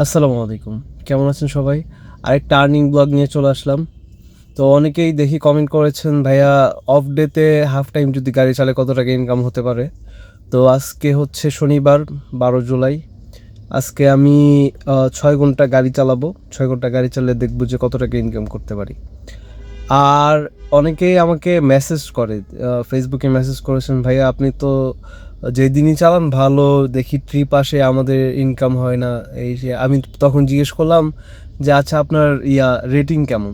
আসসালামু আলাইকুম। কেমন আছেন সবাই? আরেক টার্নিং ব্লগ নিয়ে চলে আসলাম। তো অনেকেই দেখি কমেন্ট করেছেন, ভাইয়া অফ ডেতে হাফ টাইম যদি গাড়ি চালে কত টাকা ইনকাম হতে পারে? তো আজকে হচ্ছে শনিবার, বারো জুলাই। আজকে আমি ছয় ঘণ্টা গাড়ি চালাবো। ছয় ঘণ্টা গাড়ি চালিয়ে দেখব যে কত টাকা ইনকাম করতে পারি। আর অনেকেই আমাকে মেসেজ করে ফেসবুকে মেসেজ করেছেন, ভাইয়া, আপনি তো যেদিনই চালান, ভালো, দেখি ট্রিপ আসে, আমাদের ইনকাম হয় না, এই যে আমি তখন জিজ্ঞেস করলাম যে আচ্ছা আপনার ইয়া রেটিং কেমন?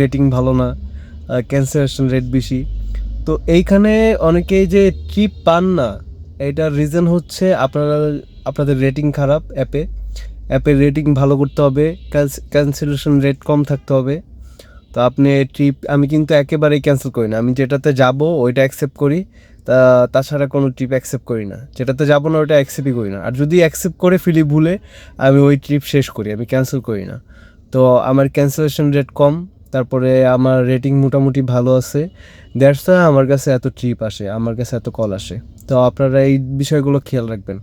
রেটিং ভালো না ক্যান্সেলেশন রেট বেশি। তো এইখানে অনেকেই যে ট্রিপ পান না, এটার রিজন হচ্ছে আপনারা, আপনাদের রেটিং খারাপ অ্যাপে অ্যাপের রেটিং ভালো করতে হবে ক্যান্সেলেশন রেট কম থাকতে হবে। তো আপনি ট্রিপ আমি কিন্তু একেবারেই ক্যান্সেল করি না, আমি যেটাতে যাব, ওইটা অ্যাকসেপ্ট করি। তা তাছাড়া কোনো ট্রিপ অ্যাকসেপ্ট করি না। যেটাতে যাব না ওইটা অ্যাকসেপ্টই করি না। আর যদি অ্যাকসেপ্ট করে ফেলি ভুলে, আমি ওই ট্রিপ শেষ করি, আমি ক্যান্সেল করি না। তো আমার ক্যান্সেলেশন রেট কম, তারপরে আমার রেটিং মোটামুটি ভালো আছে। দ্যাটস আমার কাছে এত ট্রিপ আসে, আমার কাছে এত কল আসে। তো আপনারা এই বিষয়গুলো খেয়াল রাখবেন।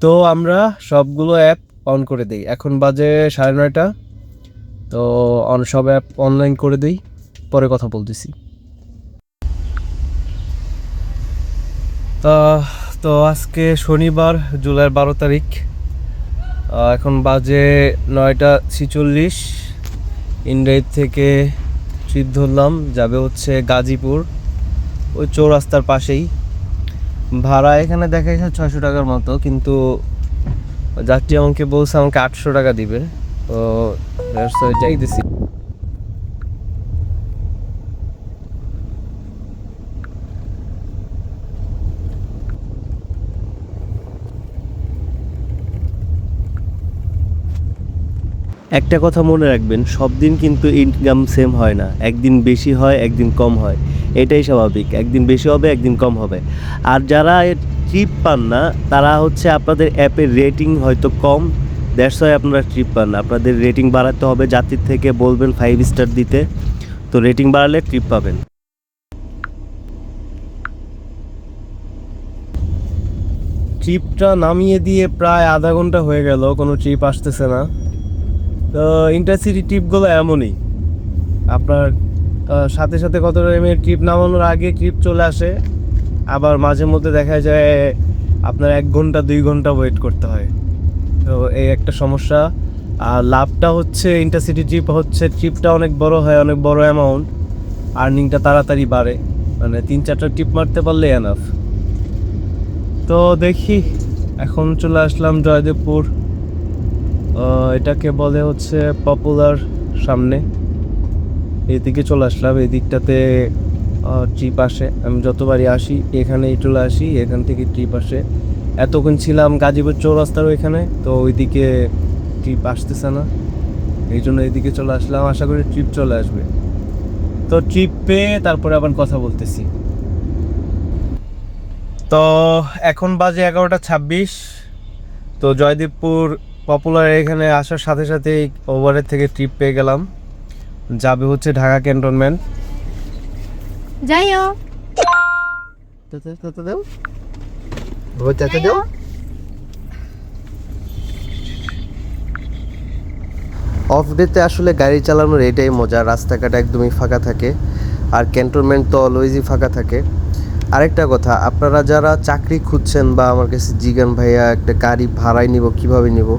তো আমরা সবগুলো অ্যাপ অন করে দিই। এখন বাজে সাড়ে নয়টা। তো সব অ্যাপ অনলাইন করে দিই। পরে কথা বলতেছি। তা আজকে শনিবার জুলাই বারো তারিখ। এখন বাজে নয়টা ছিচল্লিশ। ইন্ডাইট থেকে ট্রিপ ধরলাম, যাবে হচ্ছে গাজীপুর, ওই চৌরাস্তার পাশেই। ভাড়া এখানে দেখা যাচ্ছে ছয়শো টাকার মতো, কিন্তু যাত্রী আমাকে বলছে আমাকে আটশো টাকা দিবে। তো যাইতেছি। একটা কথা মনে রাখবেন, সব দিন কিন্তু ইনকাম সেম হয় না। একদিন বেশি হয়, একদিন কম হয়। এটাই স্বাভাবিক। একদিন বেশি হবে, একদিন কম হবে। আর যারা ট্রিপ পান না, তারা হচ্ছে আপনাদের অ্যাপের রেটিং হয়তো কম। দ্যাটস হয় আপনারা ট্রিপ পান না। আপনাদের রেটিং বাড়াতে হবে যাত্রীর থেকে, বলবেন ফাইভ স্টার দিতে। তো রেটিং বাড়ালে ট্রিপ পাবেন। ট্রিপটা নামিয়ে দিয়ে প্রায় আধা ঘণ্টা হয়ে গেল, কোনো ট্রিপ আসতেছে না। তো ইন্টারসিটি ট্রিপগুলো এমনই। আপনার সাথে সাথে কত টাইমের ট্রিপ নামানোর আগে ট্রিপ চলে আসে। আবার মাঝে মধ্যে দেখা যায় আপনার এক ঘণ্টা, দুই ঘণ্টা ওয়েট করতে হয়। তো এই একটা সমস্যা। আর লাভটা হচ্ছে ইন্টারসিটি ট্রিপ হচ্ছে ট্রিপটা অনেক বড় হয়, অনেক বড় অ্যামাউন্ট আর্নিংটা তাড়াতাড়ি বাড়ে। মানে তিন, চারটা ট্রিপ মারতে পারলে এনাফ তো দেখি, এখন চলে আসলাম জয়দেবপুর। এটাকে বলে হচ্ছে পপুলার সামনে। এদিকে চলে আসলাম এদিকটাতে ট্রিপ আসে। আমি যতবারই আসি, এখানেই চলে আসি, এখান থেকে ট্রিপ আসে। এতক্ষণ ছিলাম গাজীপুর চৌরাস্তার ওইখানে, তো ওইদিকে ট্রিপ আসতেছে না। এই জন্য এইদিকে চলে আসলাম। আশা করি ট্রিপ চলে আসবে। তো ট্রিপ পেয়ে তারপরে আবার কথা বলতেছি। তো এখন বাজে এগারোটা ছাব্বিশ। তো জয়দীপপুর পপুলার এখানে আসার সাথে সাথেই ওভারের থেকে ট্রিপ পেয়ে গেলাম। যাবে হচ্ছে ঢাকা ক্যান্টনমেন্ট যাইও। অফ ডেতে আসলে গাড়ি চালানোর এটাই মজা রাস্তাঘাট একদমই ফাঁকা থাকে। আর ক্যান্টনমেন্ট তো অলওয়েজই ফাঁকা থাকে। আরেকটা কথা আপনারা যারা চাকরি খুঁজছেন বা আমার কাছে জিগান ভাইয়া একটা গাড়ি ভাড়ায় নিব কীভাবে নিব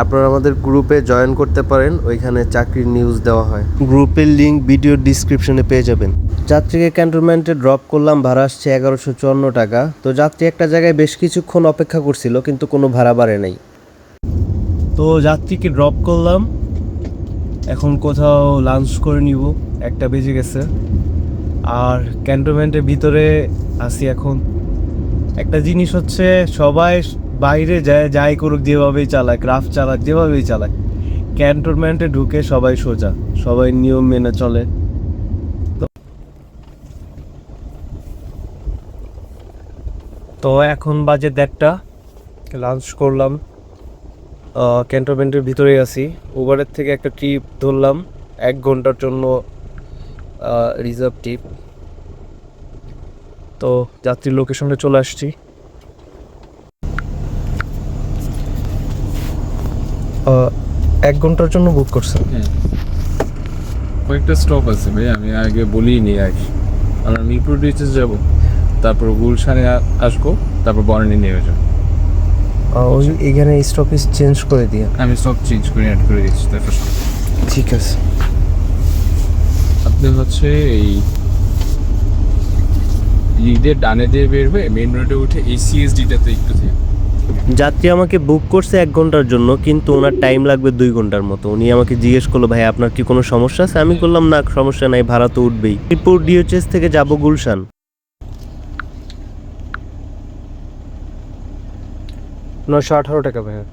আপনারা আমাদের গ্রুপে জয়েন করতে পারেন ওইখানে চাকরির নিউজ দেওয়া হয়। গ্রুপের লিঙ্ক ভিডিও ডিসক্রিপশনে পেয়ে যাবেন। যাত্রীকে ক্যান্টনমেন্টে ড্রপ করলাম ভাড়া আসছে এগারোশো চুয়ান্ন টাকা। তো যাত্রী একটা জায়গায় বেশ কিছুক্ষণ অপেক্ষা করছিল কিন্তু কোনো ভাড়া বাড়ে নাই। তো যাত্রীকে ড্রপ করলাম এখন কোথাও লাঞ্চ করে নিব একটা বেজে গেছে। আর ক্যান্টনমেন্টের ভিতরে আসি এখন। একটা জিনিস হচ্ছে, সবাই বাইরে যায়, যাই করুক, যেভাবেই চালায় ক্রাফট চালাক, যেভাবেই চালায় ক্যান্টনমেন্টে ঢুকে সবাই সোজা, সবাই নিয়ম মেনে চলে। তো- এখন বাজে দেড়টা লাঞ্চ করলাম। ক্যান্টনমেন্টের ভিতরেই আছি। উবারের থেকে একটা ট্রিপ ধরলাম, এক ঘণ্টার জন্য রিজার্ভ ট্রিপ তো যাত্রীর লোকেশনে চলে আসছি। এক ঘণ্টার জন্য বুক করছেন? হ্যাঁ। কয়েকটা স্টপ আছে ভাই আমি আগে বলিনি আগে আমরা মিরপুর ডিচেস যাব তারপর গুলশানে আসব তারপর বর্ণি নেমে যাব। ওই এখানে স্টপেজ চেঞ্জ করে দিয়ে। আমি সব চেঞ্জ করে অ্যাড করে দিচ্ছি তারপর ঠিক আছে। আপনি হচ্ছে এই ঈদের ডানে দিয়ে বেরবে মেন রোডে উঠে এই সিএসডিটাতে একটু থেকে যাত্রী আমাকে বুক করছে এক ঘণ্টার জন্য কিন্তু ওনার টাইম লাগবে দুই ঘণ্টার মতো। উনি আমাকে জিজ্ঞেস করল ভাই আপনার কি কোনো সমস্যা আছে? আমি বললাম না সমস্যা নাই ভাড়া তো উঠবেই। মিরপুর ডিওচেস থেকে যাব গুলশান। নশো আঠারো টাকা ভাইয়া।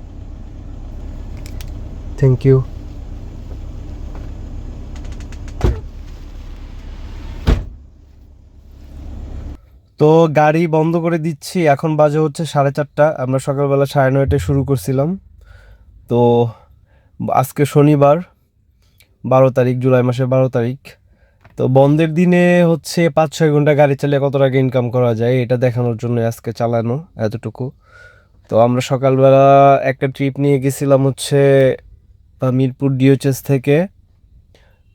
থ্যাংক ইউ তো গাড়ি বন্ধ করে দিচ্ছি। এখন বাজে হচ্ছে সাড়ে চারটা। আমরা সকালবেলা সাড়ে নয়টায় শুরু করছিলাম। তো আজকে শনিবার, বারো তারিখ, জুলাই মাসের বারো তারিখ। তো বন্ধের দিনে হচ্ছে পাঁচ ছয় ঘণ্টা গাড়ি চালিয়ে কত টাকা ইনকাম করা যায়, এটা দেখানোর জন্য আজকে চালানো এতটুকু। তো আমরা সকালবেলা একটা ট্রিপ নিয়ে গেছিলাম হচ্ছে মিরপুর ডিওচেস থেকে।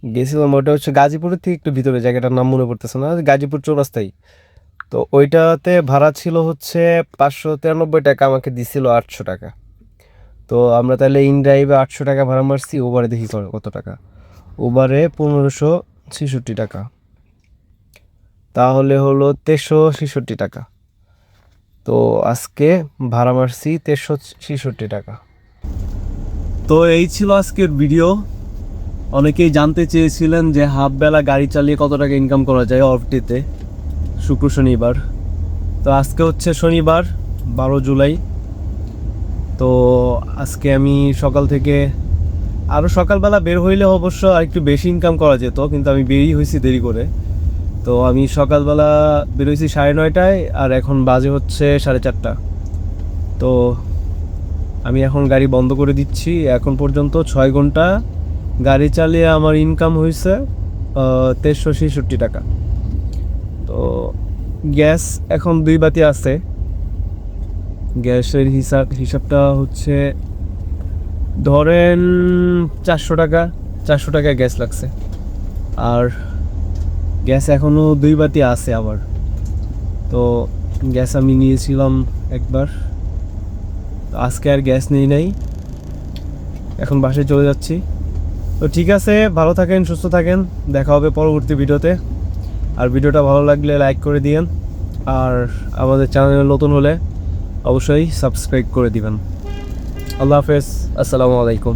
গেছিলাম, ওটা হচ্ছে গাজীপুরের থেকে একটু ভিতরে, জায়গাটার নাম মনে পড়তেছে না। গাজীপুর চৌরাস্তায়। তো ওইটাতে ভাড়া ছিল হচ্ছে পাঁচশো তিরানব্বই টাকা, আমাকে দিছিল আটশো টাকা। তো আমরা তাহলে ইন ড্রাইভে আটশো টাকা ভাড়া মারছি ওভারে দেখি কত- টাকা। ওভারে পনেরোশো ছেষট্টি টাকা। তাহলে হলো তেরোশো ছেষট্টি টাকা। তো আজকে ভাড়া মারছি তেরোশো ছেষট্টি টাকা। তো এই ছিল আজকের ভিডিও। অনেকেই জানতে চেয়েছিলেন যে হাফ বেলা গাড়ি চালিয়ে কত টাকা ইনকাম করা যায় অফ ডেতে শুক্র শনিবার। তো আজকে হচ্ছে শনিবার, বারো জুলাই। তো আজকে আমি সকাল থেকে আরও সকালবেলা বের হইলে অবশ্য আর একটু বেশি ইনকাম করা যেত, কিন্তু আমি বেরিয়ে হয়েছি দেরি করে। তো আমি সকালবেলা বেরোইছি সাড়ে নয়টায় আর এখন বাজে হচ্ছে সাড়ে চারটা। তো আমি এখন গাড়ি বন্ধ করে দিচ্ছি। এখন পর্যন্ত ছয় ঘণ্টা গাড়ি চালিয়ে আমার ইনকাম হয়েছে তেরোশো ছেষট্টি টাকা। তো গ্যাস এখন দুই বাতি আছে। গ্যাসের হিসাব, হিসাবটা হচ্ছে ধরেন চারশো টাকা চারশো টাকা গ্যাস লাগছে। আর গ্যাস এখনও দুই বাতি আছে আবার। তো গ্যাস আমি নিয়েছিলাম একবার। আজকে আর গ্যাস নেই, নাই। এখন বাসায় চলে যাচ্ছি। তো ঠিক আছে, ভালো থাকেন, সুস্থ থাকেন। দেখা হবে পরবর্তী ভিডিওতে। আর ভিডিওটা ভালো লাগলে লাইক করে দিয়েন। আর আমাদের চ্যানেলে নতুন হলে অবশ্যই সাবস্ক্রাইব করে দিবেন। আল্লাহ হাফেজ, আসসালামু আলাইকুম।